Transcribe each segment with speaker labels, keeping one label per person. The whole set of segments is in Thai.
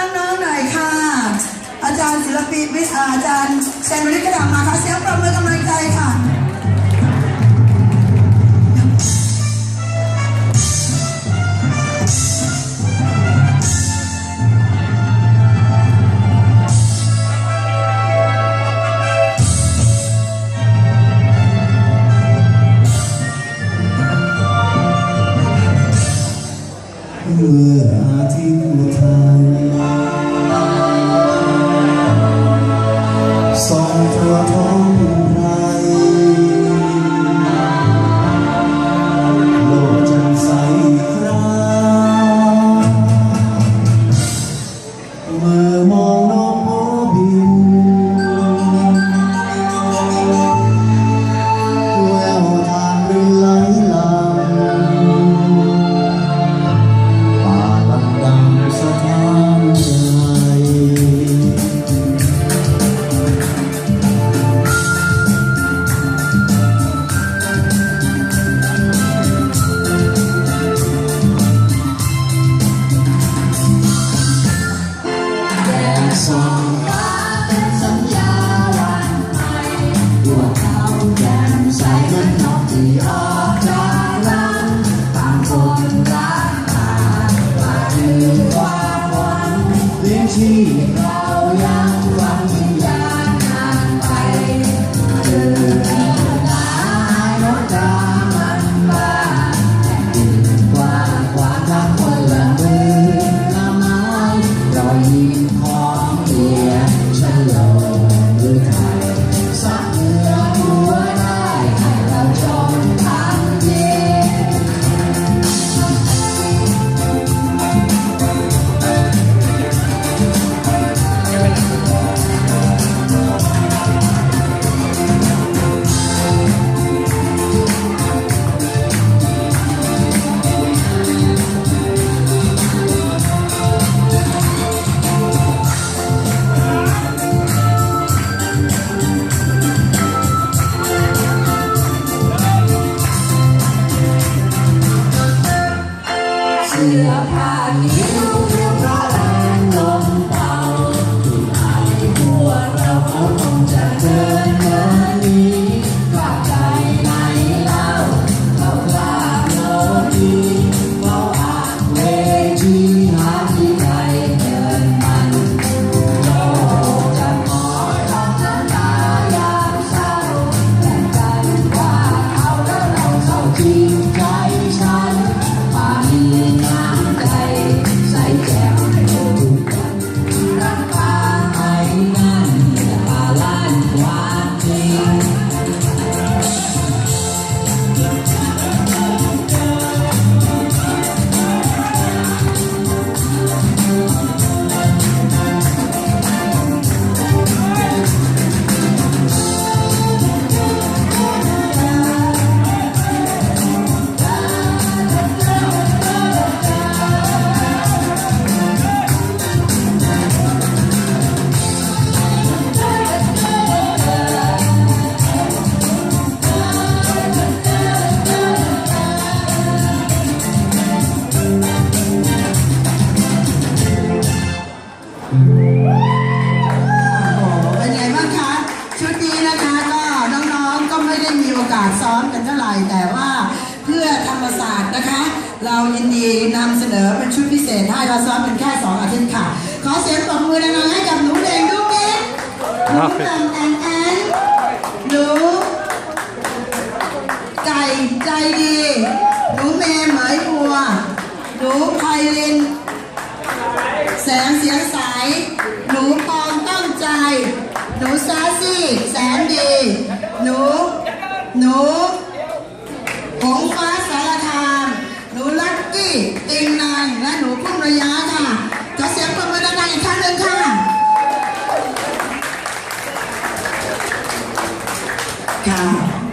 Speaker 1: น้องๆหน่อยค่ะ อาจารย์ศิลปินวิชาอาจารย์แซนวิริกระดับมาค่ะเสียงปรบมือกำลังใจ
Speaker 2: เมื่ออาทิตย์อุทัยสองทั่วท้ งเลี้ยงชีพ
Speaker 1: ได้มีโอกาสซ้อมกันเท่าไหร่แต่ว่าเพื่อธรรมศาสตร์นะคะ เรายินดีนำเสนอเป็นชุดพิเศษให้เราซ้อมเป็นแค่สองอาทิตย์ค่ะ ขอเสียงปรบมือดังๆให้กับหนูเด่งดูเก๊กหนูแตมแอนแอนหนูไก่ใจดีหนูเมย์เหมยบัวหนูไพลินแสงเสียงใสหนูปองตั้งใจ หนูซาซี่แสนดี หนู หนูหงฟ้าสารคามหนูลักกี้ติงนางและหนูพุ่มระยะค่ะขอเสียงปรบมือดังๆอีกครั้งหนึ่งค่ะค่ะ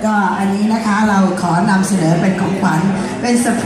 Speaker 1: ก็อันนี้นะคะเราขอนำเสนอเป็นของขวัญเป็นเซอร์ไพรส์